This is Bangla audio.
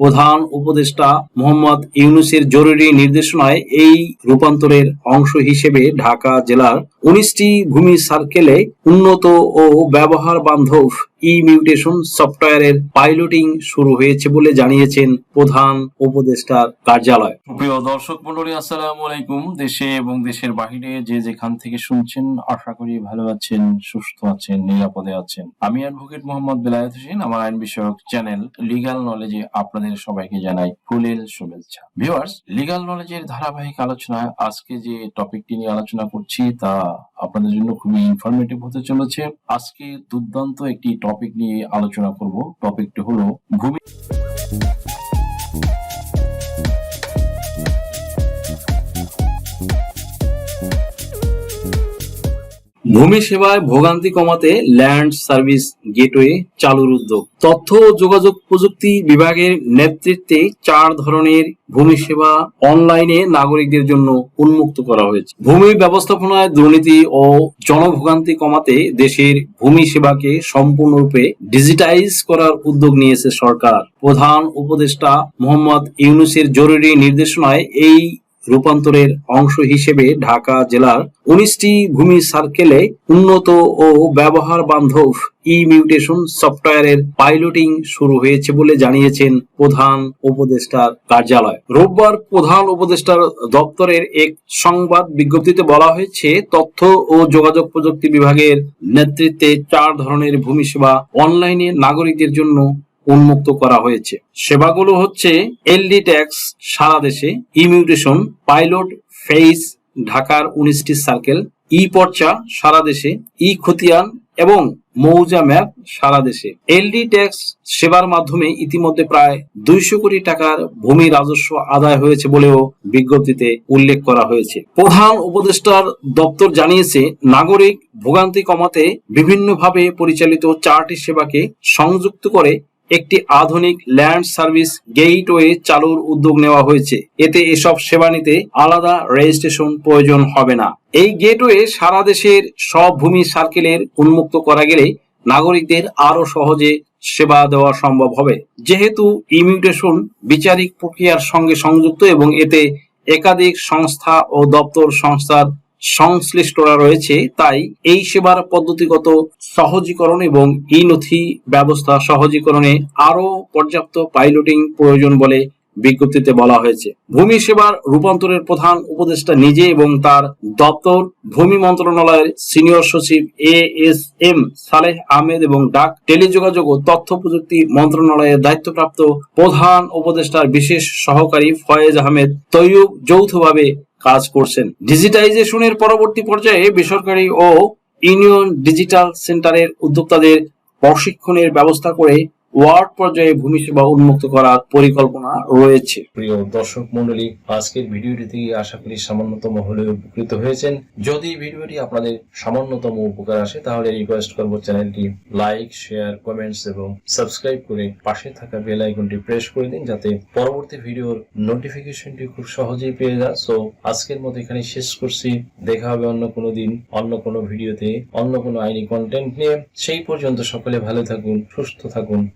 প্রধান উপদেষ্টা মোহাম্মদ ইউনুসের জরুরি নির্দেশনায় এই রূপান্তরের অংশ হিসেবে ঢাকা জেলার উনিশটি ভূমি সার্কেলে উন্নত ও ব্যবহার বান্ধব ই মিউটেশন সফটওয়্যারের পাইলটিং শুরু হয়েছে বলে জানিয়েছেন প্রধান উপদেষ্টার কার্যালয়। প্রিয় দর্শক মন্ডলী আসসালামু আলাইকুম। দেশে এবং দেশের বাহিরে যে যেখান থেকে শুনছেন, আশা করি ভালো আছেন, সুস্থ আছেন, নিরাপদে আছেন। আমি অ্যাডভোকেট মোহাম্মদ বেলায়েত হোসেন, আমার আইন বিষয়ক চ্যানেল লিগ্যাল নলেজে আপনাদের সবাইকে জানাই ফুলেল শুভেচ্ছা। ভিউয়ার্স লিগ্যাল নলেজের ধারাবাহিক আলোচনায় আজকে যে টপিকটি নিয়ে আলোচনা করছি তা আপনাদের জন্য খুবই ইনফরমেটিভ হতে চলেছে। আজকে দুর্দান্ত একটি টপিক নিয়ে আলোচনা করব। টপিকটি হলো ভূমি ভূমি সেবায় ভোগান্তি কমাতে ল্যান্ড সার্ভিস গেটওয়ে চালুর উদ্যোগ। তথ্য ও যোগাযোগ প্রযুক্তি বিভাগের নেতৃত্বে চার ধরনের ভূমি সেবা অনলাইনে নাগরিকদের জন্য উন্মুক্ত করা হয়েছে। ভূমি ব্যবস্থাপনায় দুর্নীতি ও জনভোগান্তি কমাতে দেশের ভূমি সেবাকে সম্পূর্ণরূপে ডিজিটাইজ করার উদ্যোগ নিয়েছে সরকার। প্রধান উপদেষ্টা মোহাম্মদ ইউনুসের জরুরি নির্দেশনায় এই রূপান্তরের অংশ হিসেবে ঢাকা জেলার উনিশটি ভূমি সার্কেলে উন্নত ও ব্যবহার বান্ধব ই মিউটেশন সফটওয়্যারের পাইলটিং শুরু হয়েছে বলে জানিয়েছেন প্রধান উপদেষ্টার কার্যালয়। রোববার প্রধান উপদেষ্টার দপ্তরের এক সংবাদ বিজ্ঞপ্তিতে বলা হয়েছে, তথ্য ও যোগাযোগ প্রযুক্তি বিভাগের নেতৃত্বে চার ধরনের ভূমি সেবা অনলাইনে নাগরিকদের জন্য উন্মুক্ত করা হয়েছে। সেবাগুলো হচ্ছে এলডি ট্যাক্স সারা দেশে ইমিউটেশন, পাইলট ফেইস, ঢাকার উনিশটি সার্কেল ই পর্চা সারা দেশে ই খতিয়ান এবং মৌজা ম্যাপ, সারা দেশে। এলডি ট্যাক্স সেবার মাধ্যমে ইতিমধ্যে প্রায় দুইশো কোটি টাকার ভূমি রাজস্ব আদায় হয়েছে বলেও বিজ্ঞপ্তিতে উল্লেখ করা হয়েছে। প্রধান উপদেষ্টার দপ্তর জানিয়েছে, নাগরিক ভোগান্তি কমাতে বিভিন্নভাবে পরিচালিত চারটি সেবাকে সংযুক্ত করে একটি আধুনিক ল্যান্ড সার্ভিস গেটওয়ে চালুর উদ্যোগ নেওয়া হয়েছে। এতে এসব সেবা নিতে আলাদা রেজিস্ট্রেশন প্রয়োজন হবে না। এই গেটওয়ে সারা দেশের সব ভূমি সার্কেলের উন্মুক্ত করা গেলে নাগরিকদের আরও সহজে সেবা দেওয়া সম্ভব হবে। যেহেতু ইমিউটেশন বিচারিক প্রক্রিয়ার সঙ্গে সংযুক্ত এবং এতে একাধিক সংস্থা ও দপ্তর সংস্থার সংশ্লিষ্টরা রয়েছে, তাই এই সেবার পদ্ধতিগত সহজীকরণ এবং ই নথি ব্যবস্থা সহজীকরণে আরও পর্যাপ্ত পাইলটিং প্রয়োজন বলে বিজ্ঞপ্তিতে বলা হয়েছে। ভূমি সেবার রূপান্তরের প্রধান উপদেষ্টা নিজে এবং তার দপ্তর, ভূমি মন্ত্রণালয়ের সিনিয়র সচিব A S M Saleh Ahmed এবং ডাক, টেলিযোগাযোগ ও তথ্য প্রযুক্তি মন্ত্রণালয়ের দায়িত্বপ্রাপ্ত প্রধান উপদেষ্টার বিশেষ সহকারী ফয়েজ আহমেদ তৈয়ব যৌথভাবে কাজ করছেন। ডিজিটাইজেশনের পরবর্তী পর্যায়ে বেসরকারি ও ইউনিয়ন ডিজিটাল সেন্টারের উদ্যোক্তাদের প্রশিক্ষণের ব্যবস্থা করে ওয়ার্ড পর্যায়ে ভূমি সেবা উন্মুক্ত করার পরিকল্পনা রয়েছে। প্রিয় দর্শক মন্ডলী আজকের ভিডিওটি থেকে আশা করি সামান্যতম হলেও উপকৃত হয়েছেন। যদি ভিডিওটি আপনাদের সামান্যতম উপকার আসে, তাহলে রিকোয়েস্ট করব চ্যানেলটি লাইক শেয়ার কমেন্টস এবং সাবস্ক্রাইব করে পাশে থাকা বেল আইকনটি প্রেস করে দিন, যাতে পরবর্তী ভিডিওর নোটিফিকেশনটি খুব সহজেই পেয়ে যান। সো আজকের মতো এখানে শেষ করছি। দেখা হবে অন্য কোনো দিন, অন্য কোনো ভিডিওতে, অন্য কোনো আইনি কন্টেন্ট নিয়ে। সেই পর্যন্ত সকলে ভালো থাকুন, সুস্থ থাকুন।